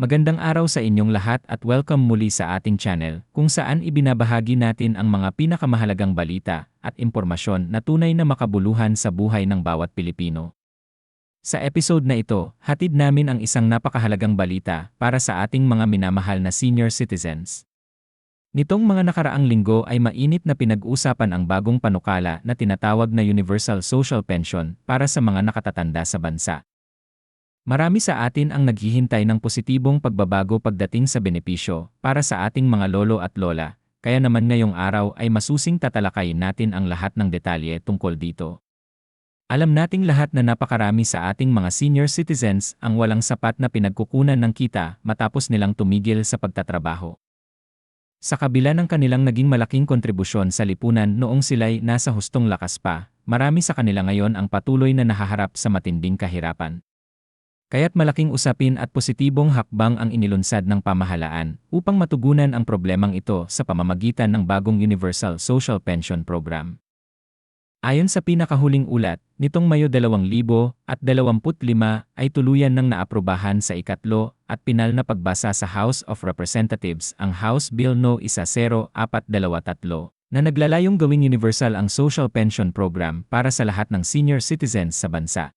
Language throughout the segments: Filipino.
Magandang araw sa inyong lahat at welcome muli sa ating channel kung saan ibinabahagi natin ang mga pinakamahalagang balita at impormasyon na tunay na makabuluhan sa buhay ng bawat Pilipino. Sa episode na ito, hatid namin ang isang napakahalagang balita para sa ating mga minamahal na senior citizens. Nitong mga nakaraang linggo ay mainit na pinag-usapan ang bagong panukala na tinatawag na Universal Social Pension para sa mga nakatatanda sa bansa. Marami sa atin ang naghihintay ng positibong pagbabago pagdating sa benepisyo para sa ating mga lolo at lola, kaya naman ngayong araw ay masusing tatalakayin natin ang lahat ng detalye tungkol dito. Alam nating lahat na napakarami sa ating mga senior citizens ang walang sapat na pinagkukunan ng kita matapos nilang tumigil sa pagtatrabaho. Sa kabila ng kanilang naging malaking kontribusyon sa lipunan noong sila'y nasa hustong lakas pa, marami sa kanila ngayon ang patuloy na nahaharap sa matinding kahirapan. Kaya't malaking usapin at positibong hakbang ang inilunsad ng pamahalaan upang matugunan ang problemang ito sa pamamagitan ng bagong Universal Social Pension Program. Ayon sa pinakahuling ulat, nitong Mayo 2025 ay tuluyan ng naaprubahan sa ikatlo at pinal na pagbasa sa House of Representatives ang House Bill No. 10423 na naglalayong gawing universal ang social pension program para sa lahat ng senior citizens sa bansa.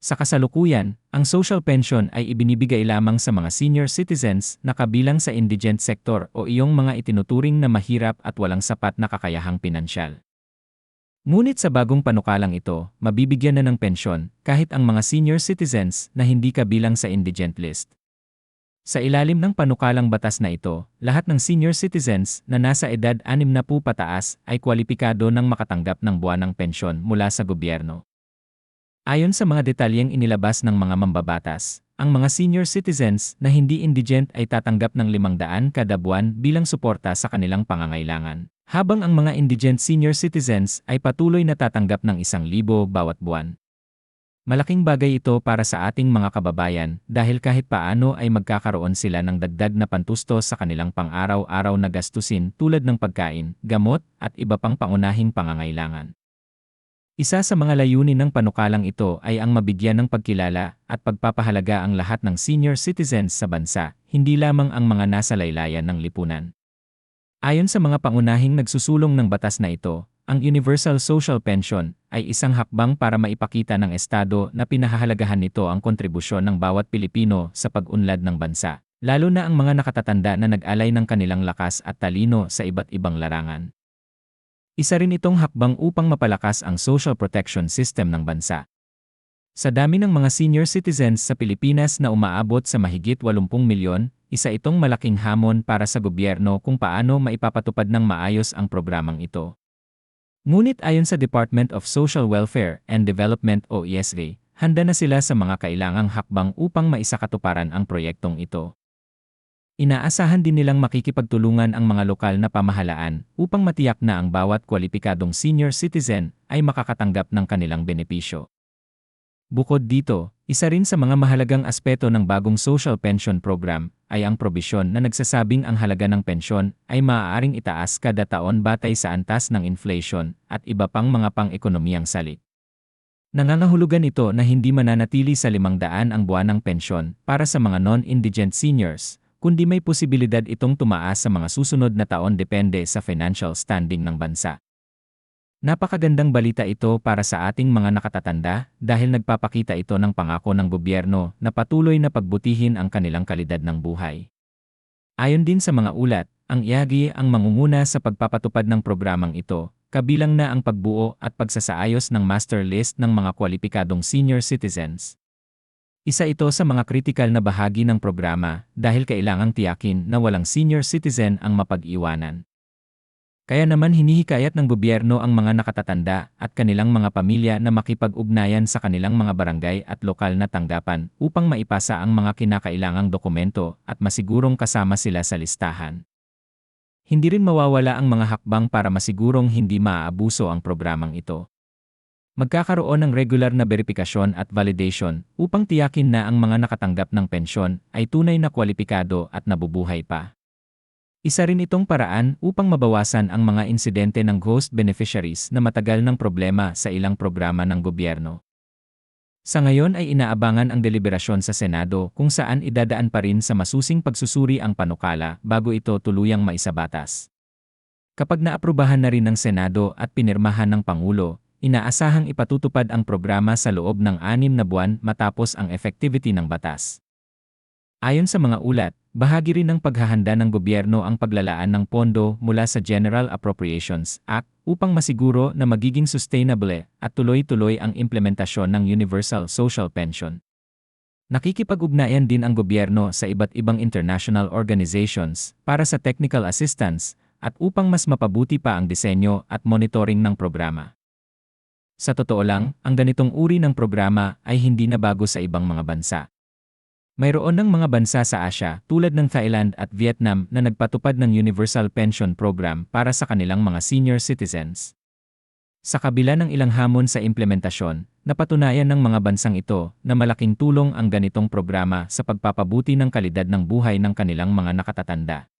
Sa kasalukuyan, ang social pension ay ibinibigay lamang sa mga senior citizens na kabilang sa indigent sector o iyong mga itinuturing na mahirap at walang sapat na kakayahang pinansyal. Ngunit sa bagong panukalang ito, mabibigyan na ng pensyon kahit ang mga senior citizens na hindi kabilang sa indigent list. Sa ilalim ng panukalang batas na ito, lahat ng senior citizens na nasa edad 60 pataas ay kwalipikado ng makatanggap ng buwanang pensyon mula sa gobyerno. Ayon sa mga detalyeng inilabas ng mga mambabatas, ang mga senior citizens na hindi indigent ay tatanggap ng 500 kada buwan bilang suporta sa kanilang pangangailangan, habang ang mga indigent senior citizens ay patuloy na tatanggap ng 1,000 bawat buwan. Malaking bagay ito para sa ating mga kababayan dahil kahit paano ay magkakaroon sila ng dagdag na pantusto sa kanilang pang-araw-araw na gastusin tulad ng pagkain, gamot, at iba pang pangunahing pangangailangan. Isa sa mga layunin ng panukalang ito ay ang mabigyan ng pagkilala at pagpapahalaga ang lahat ng senior citizens sa bansa, hindi lamang ang mga nasa laylayan ng lipunan. Ayon sa mga pangunahing nagsusulong ng batas na ito, ang Universal Social Pension ay isang hakbang para maipakita ng Estado na pinahahalagahan nito ang kontribusyon ng bawat Pilipino sa pag-unlad ng bansa, lalo na ang mga nakatatanda na nag-alay ng kanilang lakas at talino sa iba't ibang larangan. Isa rin itong hakbang upang mapalakas ang social protection system ng bansa. Sa dami ng mga senior citizens sa Pilipinas na umaabot sa mahigit 80 milyon, isa itong malaking hamon para sa gobyerno kung paano maipapatupad ng maayos ang programang ito. Ngunit ayon sa Department of Social Welfare and Development o ESD, handa na sila sa mga kailangang hakbang upang maisakatuparan ang proyektong ito. Inaasahan din nilang makikipagtulungan ang mga lokal na pamahalaan upang matiyak na ang bawat kwalipikadong senior citizen ay makakatanggap ng kanilang benepisyo. Bukod dito, isa rin sa mga mahalagang aspeto ng bagong social pension program ay ang probisyon na nagsasabing ang halaga ng pensyon ay maaaring itaas kada taon batay sa antas ng inflation at iba pang mga pang-ekonomiyang salik. Nangangahulugan ito na hindi mananatili sa 500 ang buwanang pensyon para sa mga non-indigent seniors kundi may posibilidad itong tumaas sa mga susunod na taon depende sa financial standing ng bansa. Napakagandang balita ito para sa ating mga nakatatanda dahil nagpapakita ito ng pangako ng gobyerno na patuloy na pagbutihin ang kanilang kalidad ng buhay. Ayon din sa mga ulat, ang IAGI ang mangunguna sa pagpapatupad ng programang ito, kabilang na ang pagbuo at pagsasaayos ng master list ng mga kwalipikadong senior citizens. Isa ito sa mga kritikal na bahagi ng programa dahil kailangang tiyakin na walang senior citizen ang mapag-iwanan. Kaya naman hinihikayat ng gobyerno ang mga nakatatanda at kanilang mga pamilya na makipag-ugnayan sa kanilang mga barangay at lokal na tanggapan upang maipasa ang mga kinakailangang dokumento at masigurong kasama sila sa listahan. Hindi rin mawawala ang mga hakbang para masigurong hindi maaabuso ang programang ito magkakaroon ng regular na verifikasyon at validation upang tiyakin na ang mga nakatanggap ng pensyon ay tunay na kwalipikado at nabubuhay pa. Isa rin itong paraan upang mabawasan ang mga insidente ng ghost beneficiaries na matagal ng problema sa ilang programa ng gobyerno. Sa ngayon ay inaabangan ang deliberasyon sa Senado kung saan idadaan pa rin sa masusing pagsusuri ang panukala bago ito tuluyang maisabatas. Kapag naaprubahan na rin ng Senado at pinirmahan ng Pangulo, inaasahang ipatutupad ang programa sa loob ng anim na buwan matapos ang effectivity ng batas. Ayon sa mga ulat, bahagi rin ng paghahanda ng gobyerno ang paglalaan ng pondo mula sa General Appropriations Act upang masiguro na magiging sustainable at tuloy-tuloy ang implementasyon ng Universal Social Pension. Nakikipag-ugnayan din ang gobyerno sa iba't ibang international organizations para sa technical assistance at upang mas mapabuti pa ang disenyo at monitoring ng programa. Sa totoo lang, ang ganitong uri ng programa ay hindi na bago sa ibang mga bansa. Mayroon ng mga bansa sa Asia tulad ng Thailand at Vietnam na nagpatupad ng Universal Pension Program para sa kanilang mga senior citizens. Sa kabila ng ilang hamon sa implementasyon, napatunayan ng mga bansang ito na malaking tulong ang ganitong programa sa pagpapabuti ng kalidad ng buhay ng kanilang mga nakatatanda.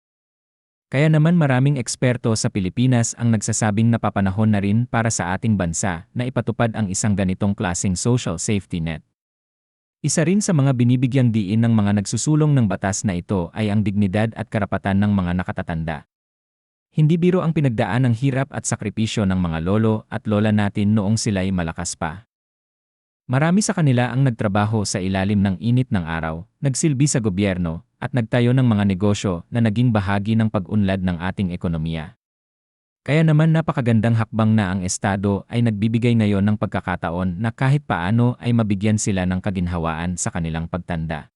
Kaya naman maraming eksperto sa Pilipinas ang nagsasabing napapanahon na rin para sa ating bansa na ipatupad ang isang ganitong klasing social safety net. Isa rin sa mga binibigyang diin ng mga nagsusulong ng batas na ito ay ang dignidad at karapatan ng mga nakatatanda. Hindi biro ang pinagdaan ng hirap at sakripisyo ng mga lolo at lola natin noong sila'y malakas pa. Marami sa kanila ang nagtrabaho sa ilalim ng init ng araw, nagsilbi sa gobyerno, at nagtayo ng mga negosyo na naging bahagi ng pag-unlad ng ating ekonomiya. Kaya naman napakagandang hakbang na ang Estado ay nagbibigay ngayon ng pagkakataon na kahit paano ay mabigyan sila ng kaginhawaan sa kanilang pagtanda.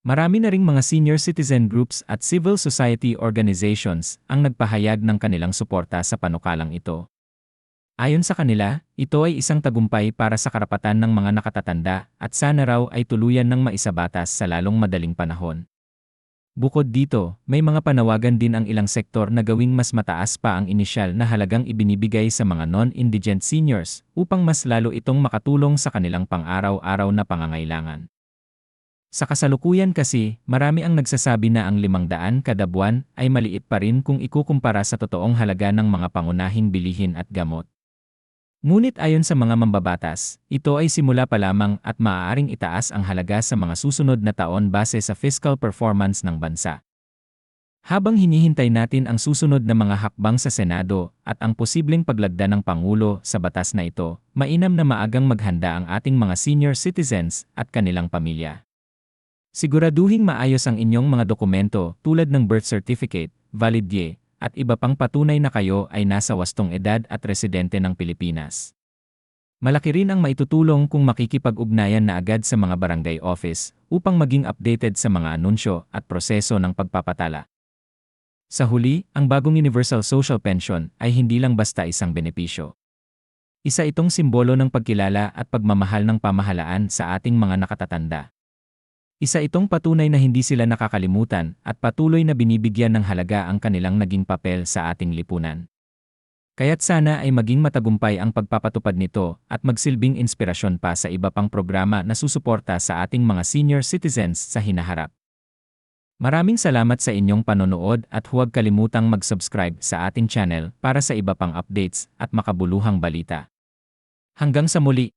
Marami na ring mga senior citizen groups at civil society organizations ang nagpahayag ng kanilang suporta sa panukalang ito. Ayon sa kanila, ito ay isang tagumpay para sa karapatan ng mga nakatatanda at sana raw ay tuluyan ng maisabatas sa lalong madaling panahon. Bukod dito, may mga panawagan din ang ilang sektor na gawing mas mataas pa ang inisyal na halagang ibinibigay sa mga non-indigent seniors upang mas lalo itong makatulong sa kanilang pang-araw-araw na pangangailangan. Sa kasalukuyan kasi, marami ang nagsasabi na ang 500 kada buwan ay maliit pa rin kung ikukumpara sa totoong halaga ng mga pangunahing bilihin at gamot. Ngunit ayon sa mga mambabatas, ito ay simula pa lamang at maaaring itaas ang halaga sa mga susunod na taon base sa fiscal performance ng bansa. Habang hinihintay natin ang susunod na mga hakbang sa Senado at ang posibleng paglagda ng Pangulo sa batas na ito, mainam na maagang maghanda ang ating mga senior citizens at kanilang pamilya. Siguraduhing maayos ang inyong mga dokumento tulad ng birth certificate, valid ye, at iba pang patunay na kayo ay nasa wastong edad at residente ng Pilipinas. Malaki rin ang maitutulong kung makikipag-ugnayan na agad sa mga barangay office upang maging updated sa mga anunsyo at proseso ng pagpapatala. Sa huli, ang bagong Universal Social Pension ay hindi lang basta isang benepisyo. Isa itong simbolo ng pagkilala at pagmamahal ng pamahalaan sa ating mga nakatatanda. Isa itong patunay na hindi sila nakakalimutan at patuloy na binibigyan ng halaga ang kanilang naging papel sa ating lipunan. Kaya't sana ay maging matagumpay ang pagpapatupad nito at magsilbing inspirasyon pa sa iba pang programa na susuporta sa ating mga senior citizens sa hinaharap. Maraming salamat sa inyong panonood at huwag kalimutang mag-subscribe sa ating channel para sa iba pang updates at makabuluhang balita. Hanggang sa muli!